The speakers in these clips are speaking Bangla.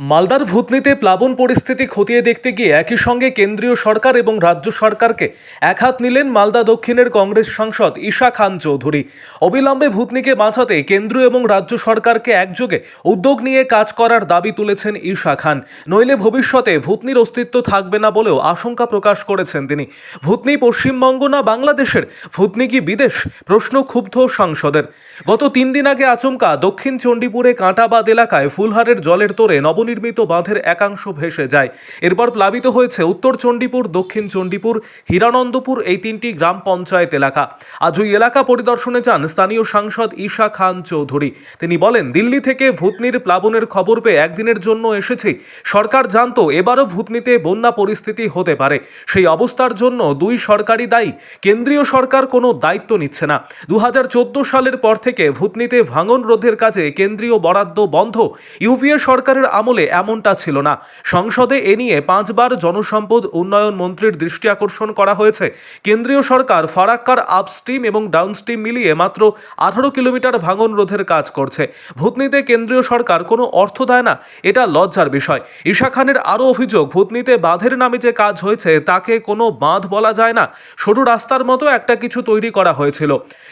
মালদার ভূতনিতে প্লাবন পরিস্থিতি খতিয়ে দেখতে গিয়ে একই সঙ্গে কেন্দ্রীয় সরকার এবং রাজ্য সরকারকে এক হাত নিলেন মালদা দক্ষিণের কংগ্রেস সাংসদ ঈশা খান চৌধুরী। অবিলম্বে ভূতনিকে বাঁচাতে কেন্দ্র এবং রাজ্য সরকারকে একযোগে উদ্যোগ নিয়ে কাজ করার দাবি তুলেছেন ঈশা খান। নইলে ভবিষ্যতে ভূতনির অস্তিত্ব থাকবে না বলেও আশঙ্কা প্রকাশ করেছেন তিনি। ভূতনি পশ্চিমবঙ্গ না বাংলাদেশের? ভূতনি কি বিদেশ? প্রশ্ন ক্ষুব্ধ সাংসদের। গত তিন দিন আগে আচমকা দক্ষিণ চণ্ডীপুরে কাঁটাবাদ এলাকায় ফুলহারের জলের তোরে নবনির্মিত বাঁধের একাংশ ভেসে যায়। এরপর প্লাবিত হয়েছে উত্তর চণ্ডীপুর, দক্ষিণ চণ্ডীপুর, হীরানন্দপুর এই তিনটি গ্রাম পঞ্চায়েত এলাকা। আজ ওই এলাকা পরিদর্শনে যান স্থানীয় সাংসদ ঈশা খান চৌধুরী। তিনি বলেন, দিল্লি থেকে ভূতনির প্লাবনের খবর পেয়ে একদিনের জন্য এসেছি। সরকার জানতো এবারও ভূতনিতে বন্যা পরিস্থিতি হতে পারে। সেই অবস্থার জন্য দুই সরকারি দায়ী, কেন্দ্রীয় সরকার কোনো দায়িত্ব নিচ্ছে না। দু হাজার চোদ্দ সালের পর থেকে ভূতনিতে ভাঙন রোধের কাজে কেন্দ্রীয় বরাদ্দ বন্ধ। ইউপিএ সরকারের আমলে এমনটা ছিল না। সংসদে এ নিয়ে পাঁচবার জনসম্পদ উন্নয়ন মন্ত্রীর দৃষ্টি আকর্ষণ করা হয়েছে। কেন্দ্রীয় সরকার ফারাক্কার আপস্ট্রিম এবং ডাউনস্ট্রিম মিলিয়ে মাত্র আঠারো কিলোমিটার ভাঙন রোধের কাজ করছে। ভূতনিতে কেন্দ্রীয় সরকার কোনো অর্থ দেয় না, এটা লজ্জার বিষয়। ঈশা খানের আরও অভিযোগ, ভূতনিতে বাঁধের নামে যে কাজ হয়েছে, তাকে কোনো বাঁধ বলা যায় না। সরু রাস্তার মতো একটা কিছু তৈরি করা হয়েছিল।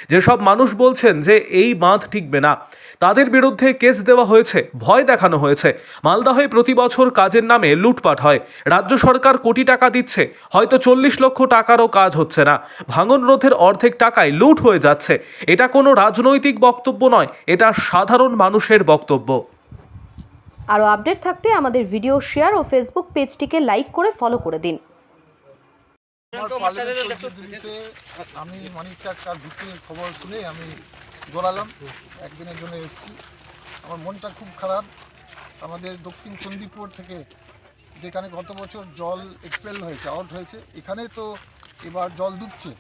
যেসব মানুষ বলছেন যে এই বাঁধ টিকবে না। তাদের বিরুদ্ধে কেস দেওয়া হয়েছে, ভয় দেখানো হয়েছে। মালদাহে প্রতি বছর কাজের নামে লুটপাট হয়। রাজ্য সরকার কোটি টাকা দিচ্ছে। হয়তো চল্লিশ লক্ষ টাকারও কাজ হচ্ছে না। ভাঙন রোধের অর্ধেক টাকায় লুট হয়ে যাচ্ছে। এটা কোনো রাজনৈতিক বক্তব্য নয় এটা সাধারণ মানুষের বক্তব্য। আরও আপডেট থাকতে আমাদের ভিডিও শেয়ার ও ফেসবুক পেজটিকে লাইক করে ফলো করে দিন। আমি মানিক চাক্কার ভিত্তির খবর শুনে আমি দৌড়ালাম একদিনের জন্য এসেছি। আমার মনটা খুব খারাপ। আমাদের দক্ষিণ চণ্ডীপুর থেকে যেখানে গত বছর জল এক্সপেল হয়েছে আউট হয়েছে, এখানে তো এবার জল ডুবছে।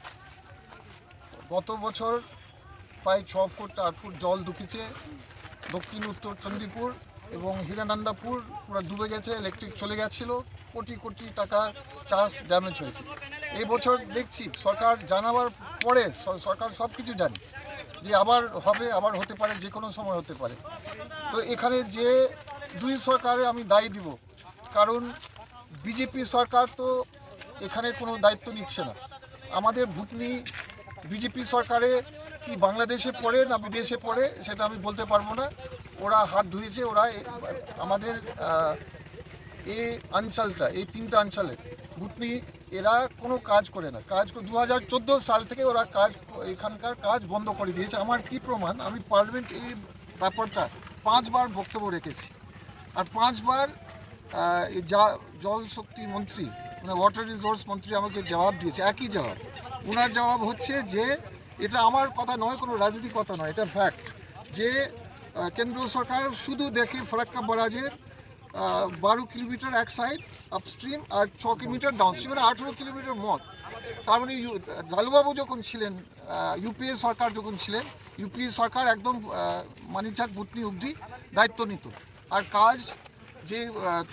গত বছর প্রায় ছ ফুট, আট ফুট জল ঢুকেছে দক্ষিণ, উত্তর চণ্ডীপুর এবং হিরানন্দাপুর, পুরো ডুবে গেছে ইলেকট্রিক চলে গেছিল, কোটি কোটি টাকার চাষ ড্যামেজ হয়েছে। এই বছর দেখছি সরকার জানাবার পরে সরকার সব কিছু জানে যে আবার হবে, আবার হতে পারে যে কোনো সময় হতে পারে। তো এখানে যে দুই সরকারে আমি দায়ী দিব। কারণ বিজেপি সরকার তো এখানে কোনো দায়িত্ব নিচ্ছে না। আমাদের ভুটনি বিজেপি সরকারে কি বাংলাদেশে পড়ে না বিদেশে পড়ে সেটা আমি বলতে পারব না। ওরা হাত ধুয়েছে, ওরা আমাদের এই অঞ্চলটা এই তিনটা অঞ্চলে ভুটনি এরা কোনো কাজ করে না। কাজ দু হাজার চোদ্দ সাল থেকে ওরা কাজ এখানকার কাজ বন্ধ করে দিয়েছে। আমার কি প্রমাণ? আমি পার্লামেন্ট এই ব্যাপারটা পাঁচবার বক্তব্য রেখেছি। আর পাঁচবার যা জল শক্তি মন্ত্রী মানে ওয়াটার রিসোর্স মন্ত্রী আমাকে জবাব দিয়েছে, একই জবাব। ওনার জবাব হচ্ছে যে, এটা আমার কথা নয়, কোনো রাজনৈতিক কথা নয়, এটা ফ্যাক্ট যে কেন্দ্রীয় সরকার শুধু দেখে ফরাক্কা বরাজের বারো কিলোমিটার এক সাইড আপস্ট্রিম আর ছ কিলোমিটার ডাউনস্ট্রিম মানে আঠেরো কিলোমিটার মত। তার মানে লালুবাবু যখন ছিলেন ইউপিএ সরকার যখন ছিলেন, ইউপিএ সরকার একদম মানিচাক বুটনি অবধি দায়িত্ব নিত। আর কাজ যে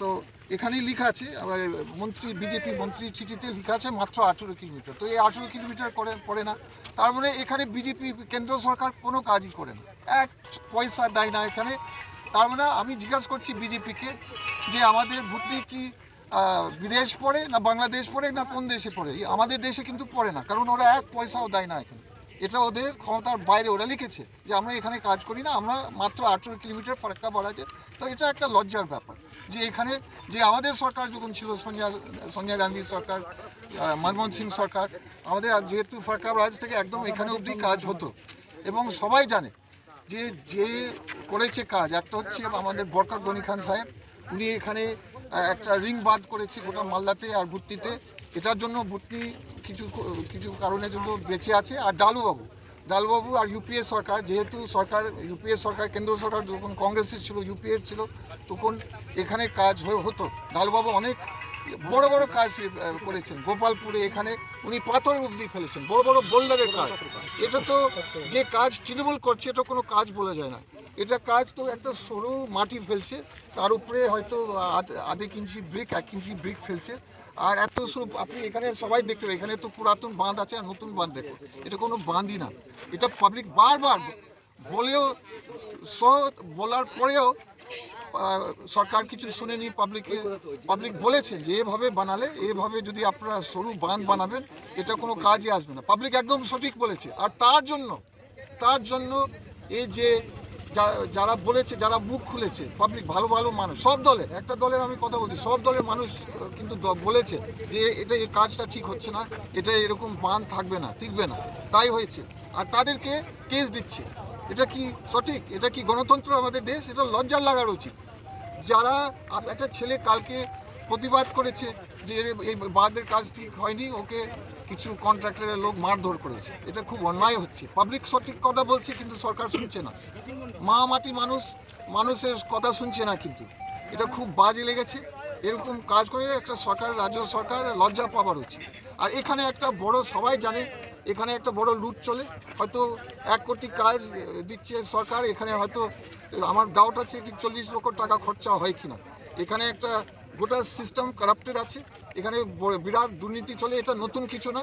তো এখানেই লেখা আছে, আবার মন্ত্রী, বিজেপি মন্ত্রী চিঠিতে লেখা আছে মাত্র আঠেরো কিলোমিটার। তো এই আঠেরো কিলোমিটার করে, পড়ে না। তার মানে এখানে বিজেপি, কেন্দ্র সরকার কোনো কাজই করে না। এক পয়সা দেয় না এখানে। তার মানে আমি জিজ্ঞাসা করছি বিজেপিকে যে আমাদের ভুটনি কি বিদেশ পড়ে না বাংলাদেশ পড়ে না কোন দেশে পড়ে? আমাদের দেশে কিন্তু পড়ে না, কারণ ওরা এক পয়সাও দেয় না এখানে। এটা ওদের ক্ষমতার বাইরে, ওরা লিখেছে যে আমরা এখানে কাজ করি না, আমরা মাত্র আঠেরো কিলোমিটার ফারাক্কা বাড়াচ্ছে তো এটা একটা লজ্জার ব্যাপার যে এখানে যে আমাদের সরকার যখন ছিল, সোনিয়া সোনিয়া গান্ধীর সরকার মনমোহন সিং সরকার, আমাদের যেহেতু ফারাক্কা রাজ থেকে একদম এখানে অবধি কাজ হতো। এবং সবাই জানে যে যে করেছে কাজ, একটা হচ্ছে আমাদের বরকত গনি খান সাহেব, উনি এখানে একটা রিং বাঁধ করেছে গোটা মালদাতে আর ভুট্টিতে এটার জন্য ভুট্টি কিছু কিছু কারণের জন্য বেঁচে আছে। আর ডালুবাবু, ডালবাবু আর ইউপিএ সরকার, যেহেতু সরকার, ইউপিএ সরকার, কেন্দ্র সরকার যখন কংগ্রেসের ছিল, ইউপিএ ছিল, তখন এখানে কাজ হয়ে হতো। ডালবাবু অনেক বড় বড় কাজ করেছেন। গোপালপুরে এখানে উনি পাথর অব্দি ফেলেছেন। বড় বড় বোল্ডারের কাজ। এটা তো যে কাজ তৃণমূল করছে, এটা কোনো কাজ বলা যায় না। এটা কাজ তো একটা সরু মাটি ফেলছে, তার উপরে হয়তো আধ- আধেক ইঞ্চি ব্রিক এক ইঞ্চি ব্রিক ফেলছে। আর এত সরু, আপনি এখানে সবাই দেখতে পাবেন, এখানে তো পুরাতন বাঁধ আছে আর নতুন বাঁধ দেখো। এটা কোনো বাঁধই না। এটা পাবলিক বারবার বলেও স বলার পরেও সরকার কিছু শুনেনি পাবলিকে পাবলিক বলেছে যে এভাবে বানালে, এভাবে যদি আপনারা সরু বাঁধ বানাবেন, এটা কোনো কাজে আসবে না। পাবলিক একদম সঠিক বলেছে। আর তার জন্য তার জন্য এই যা- যারা বলেছে, যারা মুখ খুলেছে পাবলিক ভালো ভালো মানুষ, সব দলের, একটা দলের আমি কথা বলছি, সব দলের মানুষ কিন্তু বলেছে যে এটা এই কাজটা ঠিক হচ্ছে না, এটা এরকম মান থাকবে না, টিকবে না, তাই হয়েছে। আর তাদেরকে কেস দিচ্ছে। এটা কি সঠিক? এটা কি গণতন্ত্র আমাদের দেশ? এটা লজ্জার লাগার উচিত। যারা একটা ছেলে কালকে প্রতিবাদ করেছে যে এই বাঁধের কাজ ঠিক হয়নি, ওকে কিছু কন্ট্রাক্টরের লোক মারধর করেছে। এটা খুব অন্যায় হচ্ছে। পাবলিক সঠিক কথা বলছে, কিন্তু সরকার শুনছে না। মা মাটি মানুষ, মানুষের কথা শুনছে না কিন্তু। এটা খুব বাজে লেগেছে। এরকম কাজ করে একটা সরকার, রাজ্য সরকার লজ্জা পাবার উচিত। আর এখানে একটা বড় সবাই জানে, এখানে একটা বড় লুট চলে। হয়তো এক কোটি কাজ দিচ্ছে সরকার, এখানে হয়তো, আমার ডাউট আছে কি চল্লিশ লক্ষ টাকা খরচা হয় কিনা। এখানে একটা গোটা সিস্টেম কারাপ্টেড আছে। এখানে বিরাট দুর্নীতি চলে এটা নতুন কিছু না।